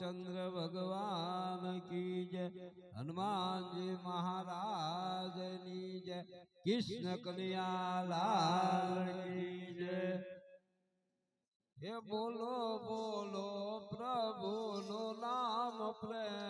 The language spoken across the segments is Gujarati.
રામચંદ્ર ભગવાન કી જય. હનુમાનજી મહારાજની જય. કૃષ્ણ કનૈયાલાલ કી જય. હે બોલો બોલો, પ્રભુનું નામ પ્રેમ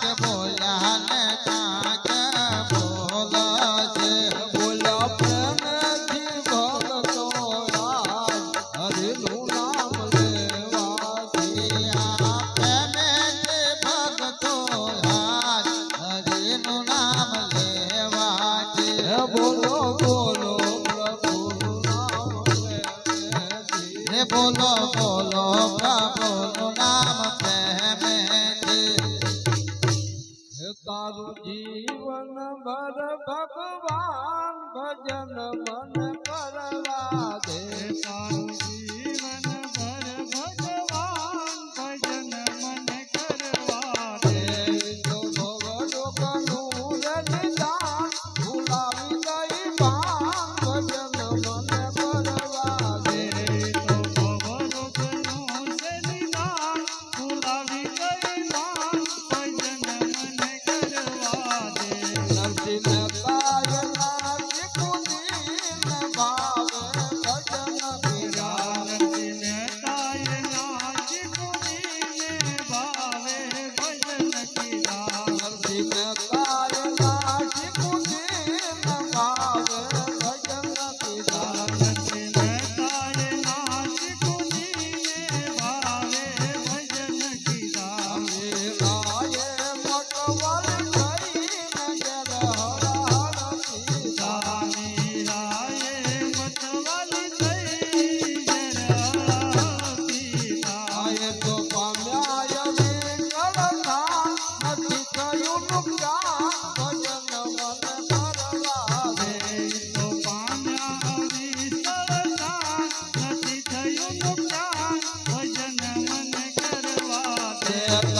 Come on. જીવન ભર ભગવાન ભજન મન કરવા Yeah.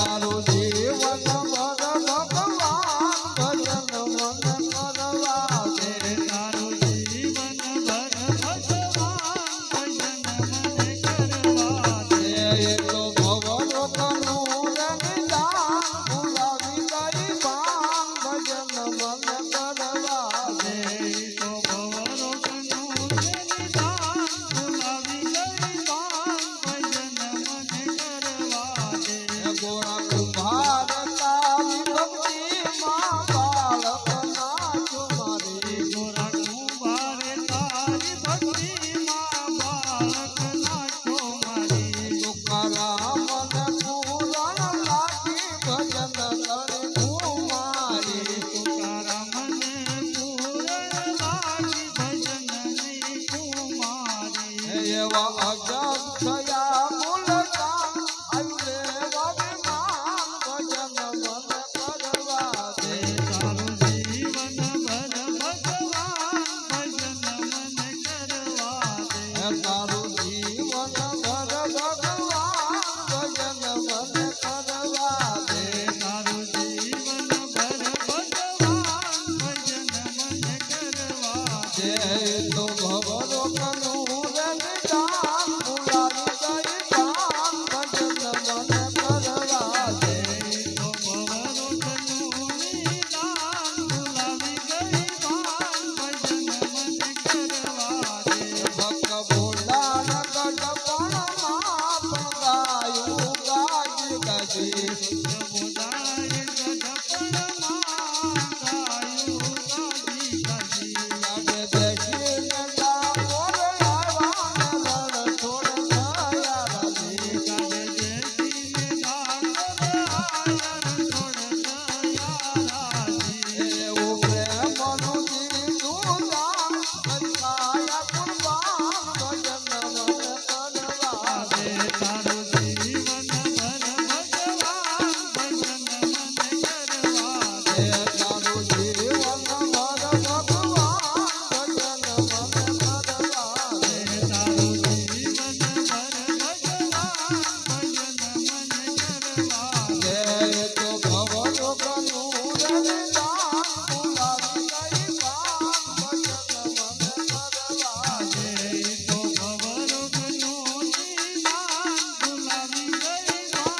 yeah.